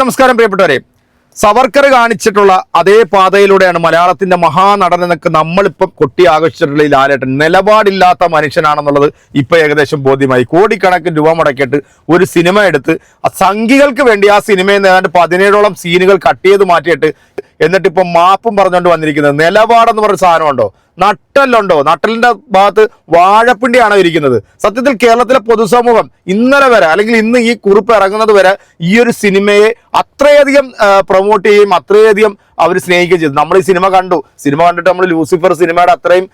നമസ്കാരം പ്രിയപ്പെട്ടവരെ. സവർക്കർ കാണിച്ചിട്ടുള്ള അതേ പാതയിലൂടെയാണ് മലയാളത്തിന്റെ മഹാനടൻ എന്നൊക്കെ നമ്മളിപ്പം കൊട്ടി ആഘോഷിച്ചിട്ടുള്ള ഈ ലാലേട്ടൻ. നിലപാടില്ലാത്ത മനുഷ്യനാണെന്നുള്ളത് ഇപ്പൊ ഏകദേശം ബോധ്യമായി. കോടിക്കണക്കിന് രൂപ മുടക്കിയിട്ട് ഒരു സിനിമ എടുത്ത് സംഘികൾക്ക് വേണ്ടി ആ സിനിമയിൽ നിന്ന് ഏതാണ്ട് പതിനേഴോളം സീനുകൾ കട്ട് ചെയ്ത് മാറ്റിയിട്ട് എന്നിട്ട് ഇപ്പം മാപ്പും പറഞ്ഞുകൊണ്ട് വന്നിരിക്കുന്നത്. നിലപാടെന്ന് പറഞ്ഞ സാധനമുണ്ടോ? നട്ടലുണ്ടോ നട്ടലിന്റെ ഭാഗത്ത് വാഴപ്പിണ്ടിയാണോ ഇരിക്കുന്നത്. സത്യത്തിൽ കേരളത്തിലെ പൊതുസമൂഹം ഇന്നലെ വരെ അല്ലെങ്കിൽ ഇന്ന് ഈ കുറിപ്പ് ഇറങ്ങുന്നത് വരെ ഈ ഒരു സിനിമയെ അത്രയധികം പ്രൊമോട്ട് ചെയ്യുകയും അത്രയധികം അവർ സ്നേഹിക്കുകയും ചെയ്തു. നമ്മൾ ഈ സിനിമ കണ്ടു. സിനിമ കണ്ടിട്ട് നമ്മൾ ലൂസിഫർ സിനിമയുടെ അത്രയും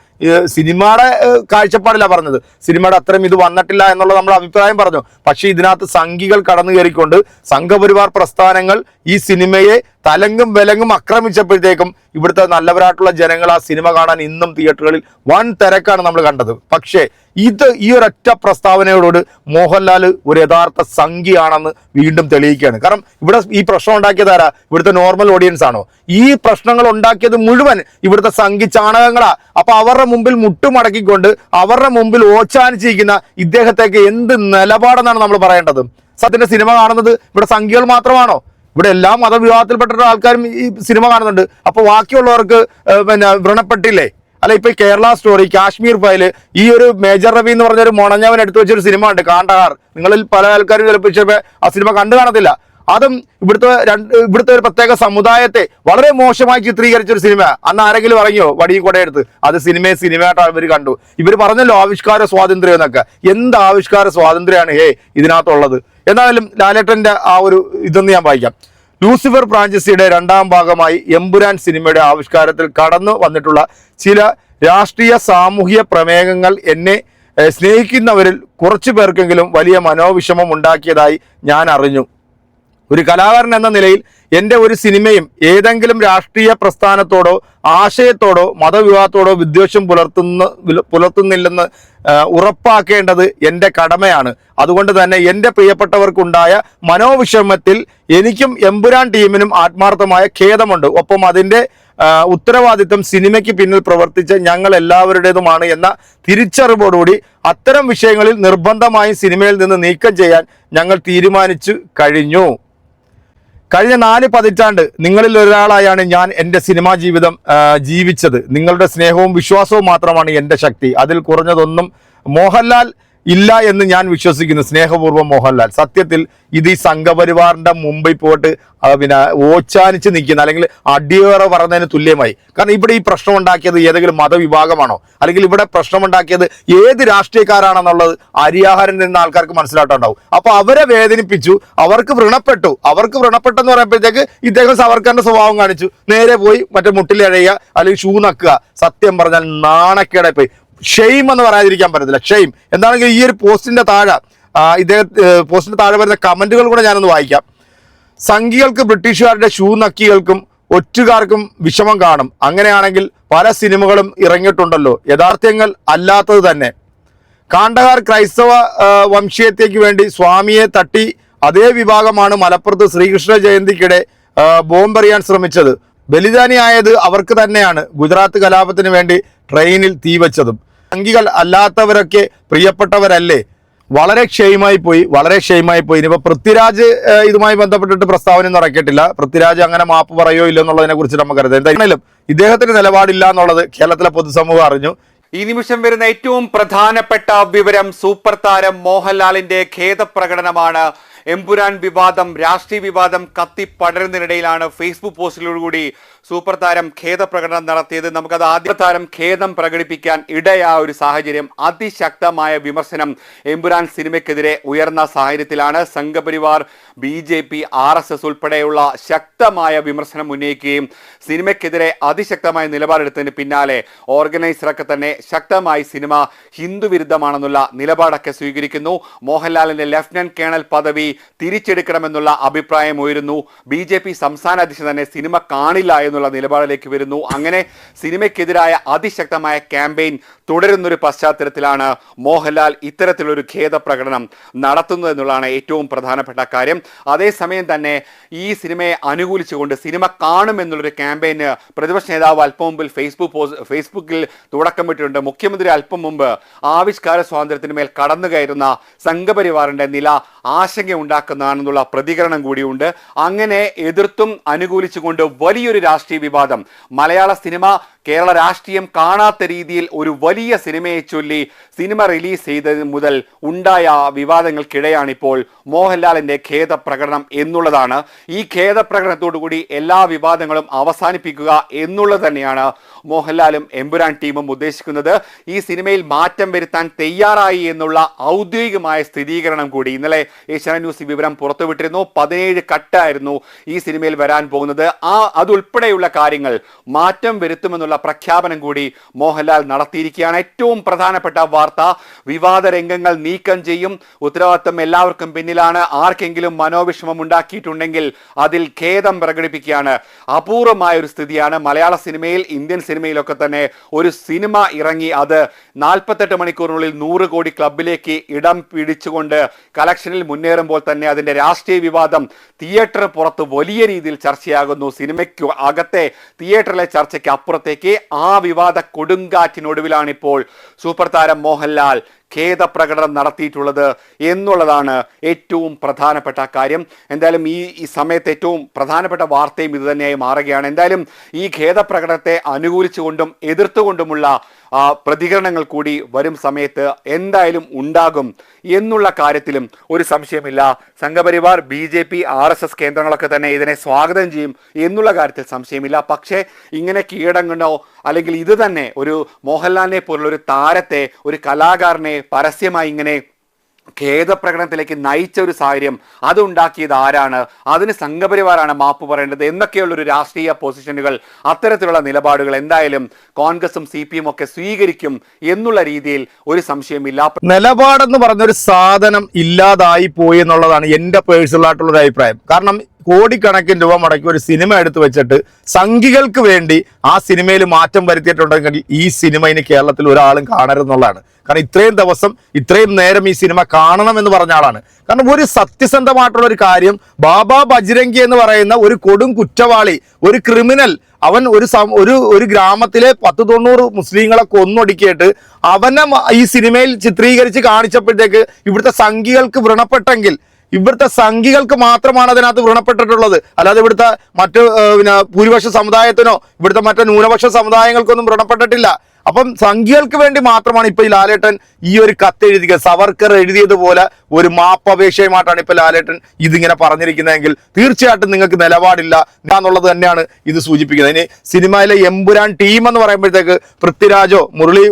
സിനിമയുടെ കാഴ്ചപ്പാടില്ല പറഞ്ഞത്. സിനിമയുടെ അത്രയും ഇത് വന്നിട്ടില്ല എന്നുള്ള നമ്മൾ അഭിപ്രായം പറഞ്ഞു. പക്ഷേ ഇതിനകത്ത് സംഘികൾ കടന്നു കയറിക്കൊണ്ട് സംഘപരിവാർ പ്രസ്ഥാനങ്ങൾ ഈ സിനിമയെ തലങ്ങും വിലങ്ങും ആക്രമിച്ചപ്പോഴത്തേക്കും ഇവിടുത്തെ നല്ലവരായിട്ടുള്ള ജനങ്ങൾ ആ സിനിമ കാണാൻ ഇന്നും തിയേറ്ററുകളിൽ വൻ തിരക്കാണ് നമ്മൾ കണ്ടത്. പക്ഷേ ഇത് ഈ ഒരൊറ്റ പ്രസ്താവനയോട് മോഹൻലാൽ ഒരു യഥാർത്ഥ സംഖ്യയാണെന്ന് വീണ്ടും തെളിയിക്കുകയാണ്. കാരണം ഇവിടെ ഈ പ്രശ്നം ഉണ്ടാക്കിയത് ആരാ? ഇവിടുത്തെ നോർമൽ ഓഡിയൻസ് ആണോ? ഈ പ്രശ്നങ്ങൾ ഉണ്ടാക്കിയത് മുഴുവൻ ഇവിടുത്തെ സംഖ്യ ചാണകങ്ങളാ. അപ്പൊ അവരുടെ മുമ്പിൽ മുട്ടുമടക്കിക്കൊണ്ട് അവരുടെ മുമ്പിൽ ഓച്ചാനിച്ചിരിക്കുന്ന ഇദ്ദേഹത്തേക്ക് എന്ത് നിലപാടെന്നാണ് നമ്മൾ പറയേണ്ടത്? സത്യന്റെ സിനിമ കാണുന്നത് ഇവിടെ സംഖ്യകൾ മാത്രമാണോ? ഇവിടെ എല്ലാ മതവിഭാഗത്തിൽപ്പെട്ട ആൾക്കാരും ഈ സിനിമ കാണുന്നുണ്ട്. അപ്പൊ ബാക്കിയുള്ളവർക്ക് പിന്നെ വ്രണപ്പെട്ടില്ലേ? അല്ല ഇപ്പൊ കേരള സ്റ്റോറി കാശ്മീർ ഫയൽ ഈ ഒരു മേജർ റവി എന്ന് പറഞ്ഞ ഒരു മുണഞ്ഞവൻ എടുത്തു വെച്ചൊരു സിനിമ ഉണ്ട് കാണ്ടഹാർ നിങ്ങളിൽ പല ആൾക്കാരും ചിലപ്പോൾ ചിലപ്പോൾ ആ സിനിമ കണ്ടു കാണത്തില്ല. അതും ഇവിടുത്തെ രണ്ട് ഇവിടുത്തെ ഒരു പ്രത്യേക സമുദായത്തെ വളരെ മോശമായി ചിത്രീകരിച്ച ഒരു സിനിമ അന്ന് ആരെങ്കിലും പറഞ്ഞോ വടിയും കൊടയെടുത്ത്. അത് സിനിമയെ സിനിമയായിട്ട് അവർ കണ്ടു. ഇവർ പറഞ്ഞല്ലോ ആവിഷ്കാര സ്വാതന്ത്ര്യം എന്നൊക്കെ. എന്ത് ആവിഷ്കാര സ്വാതന്ത്ര്യമാണ് ഹേ ഇതിനകത്തുള്ളത്? എന്നാലും ലാലേട്ടന്റെ ആ ഒരു ഇതൊന്ന് ഞാൻ വായിക്കാം. ലൂസിഫർ ഫ്രാഞ്ചൈസിയുടെ രണ്ടാം ഭാഗമായി എമ്പുരാൻ സിനിമയുടെ ആവിഷ്കാരത്തിൽ കടന്നു വന്നിട്ടുള്ള ചില രാഷ്ട്രീയ സാമൂഹിക പ്രമേയങ്ങൾ എന്നെ സ്നേഹിക്കുന്നവരിൽ കുറച്ചു പേർക്കെങ്കിലും വലിയ മനോവിഷമം ഉണ്ടാക്കിയതായി ഞാൻ അറിഞ്ഞു. ഒരു കലാകാരൻ എന്ന നിലയിൽ എന്റെ ഒരു സിനിമയും ഏതെങ്കിലും രാഷ്ട്രീയ പ്രസ്ഥാനത്തോടോ ആശയത്തോടോ മതവിവാഹത്തോടോ വിദ്വേഷം പുലർത്തുന്ന പുലർത്തുന്നില്ലെന്ന് ഉറപ്പാക്കേണ്ടത് എന്റെ കടമയാണ്. അതുകൊണ്ട് തന്നെ എന്റെ പ്രിയപ്പെട്ടവർക്കുണ്ടായ മനോവിഷമത്തിൽ എനിക്കും എമ്പുരാൻ ടീമിനും ആത്മാർത്ഥമായ ഖേദമുണ്ട്. ഒപ്പം അതിന്റെ ഉത്തരവാദിത്വം സിനിമയ്ക്ക് പിന്നിൽ പ്രവർത്തിച്ച ഞങ്ങൾ എല്ലാവരുടേതുമാണ് എന്ന തിരിച്ചറിവോടുകൂടി അത്തരം വിഷയങ്ങളിൽ നിർബന്ധമായും സിനിമയിൽ നിന്ന് നീക്കം ചെയ്യാൻ ഞങ്ങൾ തീരുമാനിച്ചു കഴിഞ്ഞു. കഴിഞ്ഞ നാല് പതിറ്റാണ്ട് നിങ്ങളിൽ ഒരാളായാണ് ഞാൻ എന്റെ സിനിമാ ജീവിതം ജീവിച്ചത്. നിങ്ങളുടെ സ്നേഹവും വിശ്വാസവും മാത്രമാണ് എന്റെ ശക്തി. അതിൽ കുറഞ്ഞതൊന്നും മോഹൻലാൽ ഇല്ല എന്ന് ഞാൻ വിശ്വസിക്കുന്നു. സ്നേഹപൂർവം മോഹൻലാൽ. സത്യത്തിൽ ഇത് ഈ സംഘപരിവാറിന്റെ മുമ്പിൽ പോയിട്ട് പിന്നെ ഓച്ചാനിച്ച് നിൽക്കുന്ന അല്ലെങ്കിൽ അടിയേറ പറഞ്ഞതിന് തുല്യമായി. കാരണം ഇവിടെ ഈ പ്രശ്നം ഉണ്ടാക്കിയത് ഏതെങ്കിലും മതവിഭാഗമാണോ? അല്ലെങ്കിൽ ഇവിടെ പ്രശ്നം ഉണ്ടാക്കിയത് ഏത് രാഷ്ട്രീയക്കാരാണെന്നുള്ളത് അരിയാഹാരം നിന്ന ആൾക്കാർക്ക് മനസ്സിലായിട്ടുണ്ടാവും. അപ്പൊ അവരെ വേദനിപ്പിച്ചു അവർക്ക് വ്രണപ്പെട്ടു. അവർക്ക് വ്രണപ്പെട്ടെന്ന് പറയുമ്പോഴത്തേക്ക് ഇദ്ദേഹം സവർക്കറിന്റെ സ്വഭാവം കാണിച്ചു. നേരെ പോയി മറ്റേ മുട്ടിലഴയുക അല്ലെങ്കിൽ ഷൂ നക്കുക. സത്യം പറഞ്ഞാൽ നാണക്കേടെ പോയി ഷെയിം എന്ന് പറയാതിരിക്കാൻ പറ്റത്തില്ല. ഷെയിം എന്താണെങ്കിൽ ഈ ഒരു പോസ്റ്റിന്റെ താഴെ ഇദ്ദേഹം പോസ്റ്റിന്റെ താഴെ വരുന്ന കമന്റുകൾ കൂടെ ഞാനൊന്ന് വായിക്കാം. സംഘികൾക്ക് ബ്രിട്ടീഷുകാരുടെ ഷൂ നക്കികൾക്കും ഒറ്റുകാർക്കും വിഷമം കാണും. അങ്ങനെയാണെങ്കിൽ പല സിനിമകളും ഇറങ്ങിയിട്ടുണ്ടല്ലോ. യഥാർത്ഥ്യങ്ങൾ അല്ലാത്തത് തന്നെ. കാണ്ടകാർ ക്രൈസ്തവ വംശീയത്തേക്ക് വേണ്ടി സ്വാമിയെ തട്ടി അതേ വിഭാഗമാണ് മലപ്പുറത്ത് ശ്രീകൃഷ്ണ ജയന്തിക്കിടെ ബോംബെറിയാൻ ശ്രമിച്ചത്. ബലിദാനിയായത് അവർക്ക് തന്നെയാണ് ഗുജറാത്ത് കലാപത്തിന് വേണ്ടി ട്രെയിനിൽ തീവച്ചതും സംഘികൾ അല്ലാത്തവരൊക്കെ പ്രിയപ്പെട്ടവരല്ലേ? വളരെ ക്ഷയമായി പോയി വളരെ ക്ഷയമായി പോയി. ഇനിയിപ്പോൾ പൃഥ്വിരാജ് ഇതുമായി ബന്ധപ്പെട്ടിട്ട് പ്രസ്താവന ഒന്നും ഇറക്കിയിട്ടില്ല. പൃഥ്വിരാജ് അങ്ങനെ മാപ്പ് പറയോ ഇല്ലോ എന്നുള്ളതിനെ കുറിച്ച് നമുക്കറിയാം എന്തായാലും ഇദ്ദേഹത്തിന് നിലപാടില്ല എന്നുള്ളത് കേരളത്തിലെ പൊതുസമൂഹം അറിഞ്ഞു. ഈ നിമിഷം വരുന്ന ഏറ്റവും പ്രധാനപ്പെട്ട വിവരം സൂപ്പർ താരം മോഹൻലാലിന്റെ ഖേദപ്രകടനമാണ് എമ്പുരാൻ വിവാദം രാഷ്ട്രീയ വിവാദം കത്തി പടരുന്നതിനിടയിലാണ് ഫേസ്ബുക്ക് പോസ്റ്റിലൂടെ സൂപ്പർ താരം ഖേദ പ്രകടനം നടത്തിയത് നമുക്കത് ആദ്യ താരം ഖേദം പ്രകടിപ്പിക്കാൻ ഇടയായ ഒരു സാഹചര്യം. അതിശക്തമായ വിമർശനം എമ്പുരാൻ സിനിമയ്ക്കെതിരെ ഉയർന്ന സാഹചര്യത്തിലാണ് Sangh Parivar B J P R S S ഉൾപ്പെടെയുള്ള ശക്തമായ വിമർശനം ഉന്നയിക്കുകയും സിനിമയ്ക്കെതിരെ അതിശക്തമായ നിലപാടെടുത്തതിന് പിന്നാലെ ഓർഗനൈസറൊക്കെ തന്നെ ശക്തമായി സിനിമ ഹിന്ദുവിരുദ്ധമാണെന്നുള്ള നിലപാടൊക്കെ സ്വീകരിക്കുന്നു. മോഹൻലാലിന്റെ ലഫ്റ്റനന്റ് കേണൽ പദവി തിരിച്ചെടുക്കണമെന്നുള്ള അഭിപ്രായം ഉയരുന്നു. ബി ജെ പി സംസ്ഥാന അധ്യക്ഷൻ തന്നെ സിനിമ കാണില്ല എന്നുള്ള നിലപാടിലേക്ക് വരുന്നു. അങ്ങനെ സിനിമയ്ക്കെതിരായ അതിശക്തമായ ക്യാമ്പയിൻ തുടരുന്നൊരു പശ്ചാത്തലത്തിലാണ് മോഹൻലാൽ ഇത്തരത്തിലൊരു ഖേദ പ്രകടനം നടത്തുന്നത് എന്നുള്ളതാണ് ഏറ്റവും പ്രധാനപ്പെട്ട കാര്യം. അതേസമയം തന്നെ ഈ സിനിമയെ അനുകൂലിച്ചുകൊണ്ട് സിനിമ കാണുമെന്നുള്ളൊരു ക്യാമ്പയിന് പ്രതിപക്ഷ നേതാവ് അല്പം മുമ്പിൽ ഫേസ്ബുക്ക് പോസ്റ്റ് ഫേസ്ബുക്കിൽ തുടക്കമിട്ടിട്ടുണ്ട് മുഖ്യമന്ത്രി അല്പം മുമ്പ് ആവിഷ്കാര സ്വാതന്ത്ര്യത്തിന് മേൽ കടന്നു കയറുന്ന സംഘപരിവാറിന്റെ നില ആശങ്ക ഉണ്ടാക്കുന്നതാണെന്നുള്ള പ്രതികരണം കൂടിയുണ്ട്. അങ്ങനെ എതിർത്തും അനുകൂലിച്ചുകൊണ്ട് വലിയൊരു രാഷ്ട്രീയ വിവാദം. മലയാള സിനിമ കേരള രാഷ്ട്രീയം കാണാത്ത രീതിയിൽ ഒരു വലിയ സിനിമയെ ചൊല്ലി സിനിമ റിലീസ് ചെയ്തത് മുതൽ ഉണ്ടായ വിവാദങ്ങൾക്കിടെയാണിപ്പോൾ മോഹൻലാലിന്റെ ഖേദപ്രകടനം എന്നുള്ളതാണ്. ഈ ഖേദ കൂടി എല്ലാ വിവാദങ്ങളും അവസാനിപ്പിക്കുക എന്നുള്ളത് തന്നെയാണ് മോഹൻലാലും എമ്പുരാൻ ടീമും ഉദ്ദേശിക്കുന്നത്. ഈ സിനിമയിൽ മാറ്റം വരുത്താൻ തയ്യാറായി എന്നുള്ള ഔദ്യോഗികമായ സ്ഥിരീകരണം കൂടി ഇന്നലെ ഏഷ്യാനെറ്റ് ന്യൂസ് വിവരം പുറത്തുവിട്ടിരുന്നു. പതിനേഴ് കട്ടായിരുന്നു ഈ സിനിമയിൽ വരാൻ പോകുന്നത്. ആ അതുൾപ്പെടെയുള്ള കാര്യങ്ങൾ മാറ്റം വരുത്തുമെന്നുള്ള പ്രഖ്യാപനം കൂടി മോഹൻലാൽ നടത്തിയിരിക്കുകയാണ് ഏറ്റവും പ്രധാനപ്പെട്ട വാർത്ത വിവാദ രംഗങ്ങൾ നീക്കം ചെയ്യും. ഉത്തരവാദിത്തം എല്ലാവർക്കും പിന്നിലാണ്. ആർക്കെങ്കിലും മനോവിഷമം ഉണ്ടാക്കിയിട്ടുണ്ടെങ്കിൽ അതിൽ ഖേദം പ്രകടിപ്പിക്കുകയാണ്. അപൂർവമായ ഒരു സ്ഥിതിയാണ്. മലയാള സിനിമയിൽ ഇന്ത്യൻ സിനിമയിലൊക്കെ തന്നെ ഒരു സിനിമ ഇറങ്ങി അത് നാൽപ്പത്തെട്ട് മണിക്കൂറിനുള്ളിൽ നൂറ് കോടി ക്ലബിലേക്ക് ഇടം പിടിച്ചുകൊണ്ട് കളക്ഷനിൽ മുന്നേറുമ്പോൾ തന്നെ അതിന്റെ രാഷ്ട്രീയ വിവാദം തിയേറ്റർ പുറത്ത് വലിയ രീതിയിൽ ചർച്ചയാകുന്നു. സിനിമയ്ക്ക് അകത്തെ തിയേറ്ററിലെ ചർച്ചയ്ക്ക് അപ്പുറത്തേക്ക് ആ വിവാദ കൊടുങ്കാറ്റിനൊടുവിലാണ് ഇപ്പോൾ സൂപ്പർ താരം മോഹൻലാൽ ഖേദപ്രകടനം നടത്തിയിട്ടുള്ളത് എന്നുള്ളതാണ് ഏറ്റവും പ്രധാനപ്പെട്ട കാര്യം. എന്തായാലും ഈ ഈ സമയത്ത് ഏറ്റവും പ്രധാനപ്പെട്ട വാർത്തയും ഇതുതന്നെയായി മാറുകയാണ്. എന്തായാലും ഈ ഖേദപ്രകടനത്തെ അനുകൂലിച്ചുകൊണ്ടും എതിർത്തുകൊണ്ടുമുള്ള പ്രതികരണങ്ങൾ കൂടി വരും സമയത്ത് എന്തായാലും ഉണ്ടാകും എന്നുള്ള കാര്യത്തിലും ഒരു സംശയമില്ല. Sangh Parivar B J P R S S കേന്ദ്രങ്ങളൊക്കെ തന്നെ ഇതിനെ സ്വാഗതം ചെയ്യും എന്നുള്ള കാര്യത്തിൽ സംശയമില്ല. പക്ഷേ ഇങ്ങനെ കീടങ്ങണോ അല്ലെങ്കിൽ ഇത് തന്നെ ഒരു മോഹൻലാലിനെ പോലുള്ള ഒരു താരത്തെ ഒരു കലാകാരനെ പരസ്യമായി ഇങ്ങനെ ഖേദപ്രകടനത്തിലേക്ക് നയിച്ച ഒരു സാഹചര്യം അതുണ്ടാക്കിയത് ആരാണ്? അതിന് സംഘപരിവാറാണ് മാപ്പ് പറയേണ്ടത്. എന്നൊക്കെയുള്ള ഒരു രാഷ്ട്രീയ പൊസിഷനുകൾ അത്തരത്തിലുള്ള നിലപാടുകൾ എന്തായാലും കോൺഗ്രസും സി പി ഒക്കെ സ്വീകരിക്കും എന്നുള്ള രീതിയിൽ ഒരു സംശയമില്ല. നിലപാടെന്ന് പറഞ്ഞൊരു സാധനം ഇല്ലാതായി പോയി എന്നുള്ളതാണ് എന്റെ പേഴ്സണൽ ആയിട്ടുള്ള ഒരു അഭിപ്രായം. കാരണം കോടിക്കണക്കിന് രൂപ മുടക്കി ഒരു സിനിമ എടുത്തു വെച്ചിട്ട് സംഘികൾക്ക് വേണ്ടി ആ സിനിമയിൽ മാറ്റം വരുത്തിയിട്ടുണ്ടെങ്കിൽ ഈ സിനിമ ഇനി കേരളത്തിൽ ഒരാളും കാണരുതെന്നുള്ളതാണ്. കാരണം ഇത്രയും ദിവസം ഇത്രയും നേരം ഈ സിനിമ കാണണം എന്ന് പറഞ്ഞ ആളാണ്. കാരണം ഒരു സത്യസന്ധമായിട്ടുള്ള ഒരു കാര്യം ബാബ ബജ്രംഗി എന്ന് പറയുന്ന ഒരു കൊടും കുറ്റവാളി ഒരു ക്രിമിനൽ അവൻ ഒരു ഒരു ഒരു ഗ്രാമത്തിലെ പത്ത് തൊണ്ണൂറ് മുസ്ലിങ്ങളെ കൊന്നൊടുക്കിയിട്ട് അവനെ ഈ സിനിമയിൽ ചിത്രീകരിച്ച് കാണിച്ചപ്പോഴത്തേക്ക് ഇവിടുത്തെ സംഘികൾക്ക് വ്രണപ്പെട്ടെങ്കിൽ ഇവിടുത്തെ സംഘികൾക്ക് മാത്രമാണ് അതിനകത്ത് വ്രണപ്പെട്ടിട്ടുള്ളത്. അല്ലാതെ ഇവിടുത്തെ മറ്റ് പിന്നെ ഭൂരിപക്ഷ സമുദായത്തിനോ ഇവിടുത്തെ മറ്റു ന്യൂനപക്ഷ സമുദായങ്ങൾക്കൊന്നും വ്രണപ്പെട്ടിട്ടില്ല. അപ്പം സംഘികൾക്ക് വേണ്ടി മാത്രമാണ് ഇപ്പൊ ഈ ലാലേട്ടൻ ഈ ഒരു കത്ത് എഴുതിയത്. സവർക്കർ എഴുതിയതുപോലെ ഒരു മാപ്പപേക്ഷയുമായിട്ടാണ് ഇപ്പൊ ലാലേട്ടൻ ഇതിങ്ങനെ പറഞ്ഞിരിക്കുന്നതെങ്കിൽ തീർച്ചയായിട്ടും നിങ്ങൾക്ക് നിലപാടില്ല എന്നുള്ളത് തന്നെയാണ് ഇത് സൂചിപ്പിക്കുന്നത്. ഇനി സിനിമയിലെ എമ്പുരാൻ ടീം എന്ന് പറയുമ്പോഴത്തേക്ക് പൃഥ്വിരാജോ മുരളി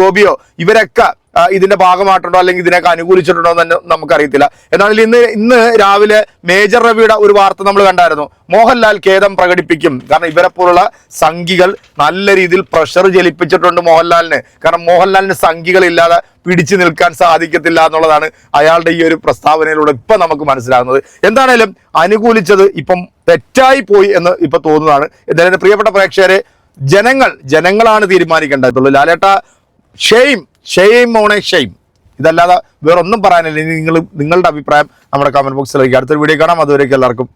ഗോപിയോ ഇവരൊക്കെ ഇതിന്റെ ഭാഗമായിട്ടുണ്ടോ അല്ലെങ്കിൽ ഇതിനൊക്കെ അനുകൂലിച്ചിട്ടുണ്ടോ എന്ന് തന്നെ നമുക്കറിയത്തില്ല. എന്നാൽ ഇന്ന് ഇന്ന് രാവിലെ മേജർ രവിയുടെ ഒരു വാർത്ത നമ്മൾ കണ്ടായിരുന്നു. മോഹൻലാൽ ഖേദം പ്രകടിപ്പിക്കും. കാരണം ഇവരെ പോലുള്ള സംഘികൾ നല്ല രീതിയിൽ പ്രഷർ ജലിപ്പിച്ചിട്ടുണ്ട് മോഹൻലാലിന്. കാരണം മോഹൻലാലിന് സംഘികളില്ലാതെ പിടിച്ചു നിൽക്കാൻ സാധിക്കത്തില്ല എന്നുള്ളതാണ് അയാളുടെ ഈ ഒരു പ്രസ്താവനയിലൂടെ ഇപ്പൊ നമുക്ക് മനസ്സിലാകുന്നത്. എന്താണേലും അനുകൂലിച്ചത് ഇപ്പം തെറ്റായി പോയി എന്ന് ഇപ്പൊ തോന്നുന്നതാണ്. എന്തായാലും പ്രിയപ്പെട്ട പ്രേക്ഷകരെ ജനങ്ങൾ ജനങ്ങളാണ് തീരുമാനിക്കേണ്ടതുള്ളൂ ലാലേട്ട ഷെയിം ഷെയിം മോണേ ഷെയിം ഇതല്ലാതെ വേറൊന്നും പറയാനില്ല. ഇനി നിങ്ങൾ നിങ്ങളുടെ അഭിപ്രായം നമ്മുടെ കമന്റ് ബോക്സിലേക്ക് അടുത്തൊരു വീഡിയോ കാണാം. അതുവരേക്കും എല്ലാവർക്കും